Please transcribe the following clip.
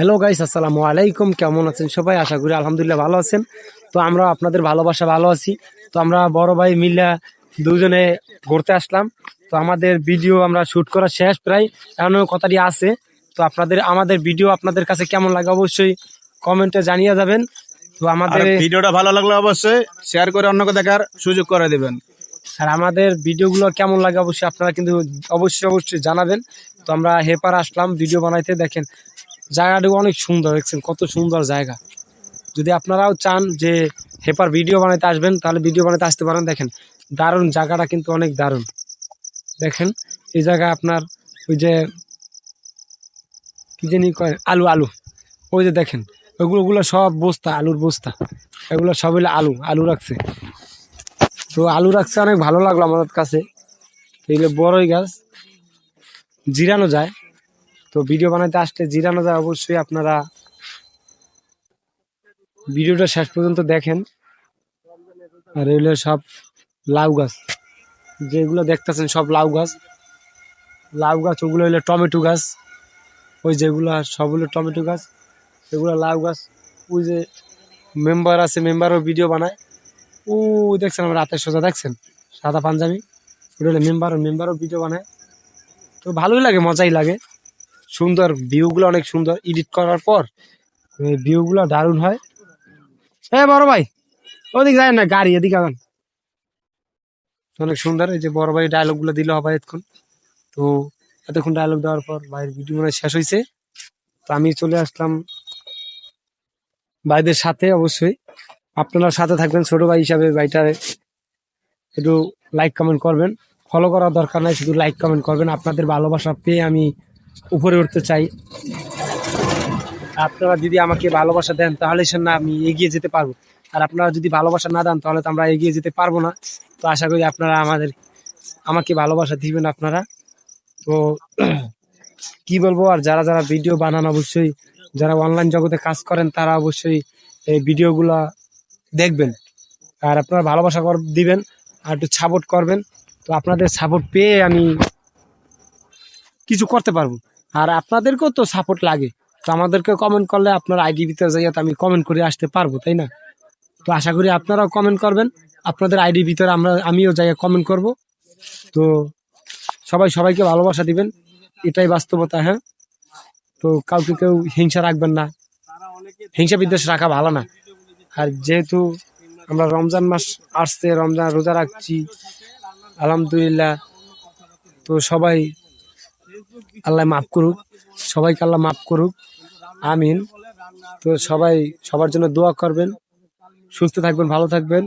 Hello guys আসসালামু আলাইকুম। কেমন আছেন সবাই? আশা করি আলহামদুলিল্লাহ ভালো আছেন। তো আমরা আপনাদের ভালোবাসা ভালো আছি। তো আমরা বড় ভাই মিল্লা দুজনে ঘুরতে আসলাম। তো আমাদের ভিডিও আমরা শুট করা শেষ প্রায়। এখনও কথাটি আছে। তো আপনাদের আমাদের ভিডিও আপনাদের কাছে কেমন লাগে অবশ্যই কমেন্টে জানিয়ে যাবেন। তো আমাদের ভিডিওটা ভালো লাগলে অবশ্যই শেয়ার করে অন্যকে দেখার সুযোগ করে দেবেন। আর আমাদের ভিডিওগুলো কেমন লাগে অবশ্যই আপনারা কিন্তু অবশ্যই অবশ্যই জানাবেন। তো আমরা হেপার আসলাম ভিডিও বানাইতে। দেখেন জায়গাটা অনেক সুন্দর, দেখছেন কত সুন্দর জায়গা। যদি আপনারাও চান যে হেপার ভিডিও বানাইতে আসবেন, তাহলে ভিডিও বানাইতে আসতে পারেন। দেখেন, দারুণ জায়গাটা কিন্তু অনেক দারুণ। দেখেন, এই জায়গায় আপনার ওই যে, কি জানি কয়, আলু আলু। ওই যে দেখেন, ওগুলো সব বস্তা, আলুর বস্তা। এগুলো সব হলো আলু আলু রাখছে। তো আলু রাখছে অনেক ভালো লাগল আমাদের কাছে। এগুলো বড়ই গাছ, জিরানো যায়। তো ভিডিও বানাতে আসলে জিরানো যায় অবশ্যই, আপনারা ভিডিওটা শেষ পর্যন্ত দেখেন। আর এগুলো সব লাউ গাছ, যেগুলো দেখতেছেন সব লাউ গাছ। লাউ গাছ, ওগুলো হলো টমেটো গাছ, ওই যেগুলো সবগুলো টমেটো গাছ, এগুলো লাউ গাছ। ওই যে মেম্বার আছে মেম্বারও ভিডিও বানায়। ও, দেখছেন আমার রাতের সোজা, দেখছেন? সাদা পাঞ্জাবি। ওটা হলো মেম্বার মেম্বারও ভিডিও বানায়। তো ভালোই লাগে, মজাই লাগে। সুন্দর ভিউগুলো অনেক সুন্দর। এডিট করার পর ভিউগুলো দারুণ হয়। হ্যাঁ বড় ভাই, ওদিক যায় না, গাড়ি এদিকে আগান। অনেক সুন্দর, এই যে বড় ভাই ডায়লগুলো দিল হবে এতক্ষণ। তো এতক্ষণ ডায়লগ দেওয়ার পর ভাইয়ের ভিডিও মনে শেষ হয়েছে তো আমি চলে আসলাম ভাইদের সাথে অবশ্যই। আপনারা সাথে থাকবেন ছোট ভাই হিসাবে, ভাইটারে একটু লাইক কমেন্ট করবেন। ফলো করার দরকার নাই, শুধু লাইক কমেন্ট করবেন। আপনাদের ভালোবাসা পেয়ে আমি উপরে উঠতে চাই। আপনারা যদি আমাকে ভালোবাসা দেন, তাহলে সে না আমি এগিয়ে যেতে পারব। আর আপনারা যদি ভালোবাসা না দেন, তাহলে তো আমরা এগিয়ে যেতে পারব না। তো আশা করি আপনারা আমাদের, আমাকে ভালোবাসা দিবেন আপনারা। তো কি বলব, আর যারা যারা ভিডিও বানান, অবশ্যই যারা অনলাইন জগতে কাজ করেন, তারা অবশ্যই এই ভিডিওগুলা দেখবেন। আর আপনারা ভালোবাসা দিবেন, আর একটু সাপোর্ট করবেন। তো আপনাদের সাপোর্ট পেয়ে আমি কিছু করতে পারব। আর আপনাদেরকেও তো সাপোর্ট লাগে। তো আমাদেরকে কমেন্ট করলে আপনার আইডি ভিতরে যাইয়া আমি কমেন্ট করে আসতে পারব, তাই না? তো আশা করি আপনারাও কমেন্ট করবেন। আপনাদের আইডি ভিতরে আমরা, আমিও যাইয়া কমেন্ট করব। তো সবাই সবাইকে ভালোবাসা দিবেন। এটাই বাস্তবতা হ্যাঁ? তো কাউকে কেউ হিংসা রাখবেন না। হিংসা বিদ্বেষ রাখা ভালো না। আর যেহেতু আমরা রমজান মাস আসছে, রমজান রোজা রাখছি, আলহামদুলিল্লাহ। তো সবাই আল্লাহ মাফ করুক, সবাইকে আল্লাহ মাফ করুক, আমিন। তো সবাই সবার জন্য দোয়া করবেন, সুস্থ থাকবেন, ভালো থাকবেন।